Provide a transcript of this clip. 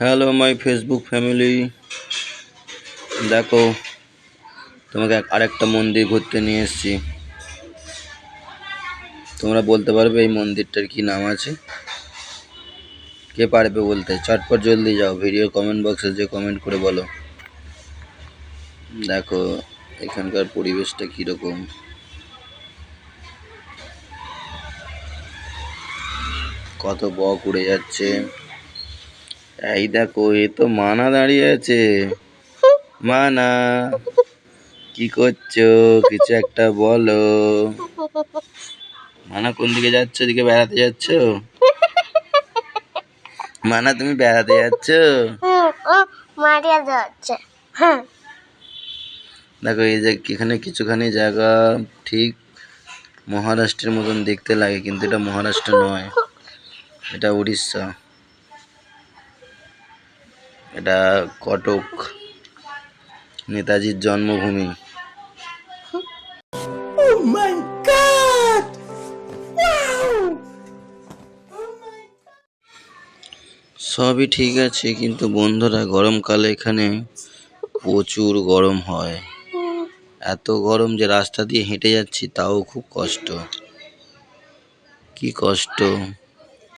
Hello my Facebook family দেখো, তোমাকে আরেকটা মন্দির ঘুরতে নিয়ে এসেছি। তোমরা বলতে পারবে এই মন্দিরটার কি নাম আছে? কে পারবে বলতে? চটপট জলদি যাও ভিডিও কমেন্ট বক্সে যে কমেন্ট করে বলো। দেখো, এখানকার পরিবেশটা কীরকম। কত বক উড়ে যাচ্ছে। এই দেখো এ তো মানা দাঁড়িয়ে আছে। মানা কি করছ? কিছু একটা বলো। মানা কোন দিকে যাচ্ছ? দিকে বেড়াতে যাচ্ছ? মানা তুমি বেড়াতে যাচ্ছ। হ্যাঁ। দেখো এই যে এখানে কিছুখানি জায়গা ঠিক মহারাষ্ট্রের মতন দেখতে লাগে কিন্তু এটা মহারাষ্ট্র নয়। এটা উড়িষ্যা। এটা কটক নেতাজির জন্মভূমি। সবই ঠিক আছে কিন্তু বন্ধুরা গরমকালে এখানে প্রচুর গরম হয়। এত গরম যে রাস্তা দিয়ে হেঁটে যাচ্ছি তাও খুব কষ্ট। কি কষ্ট।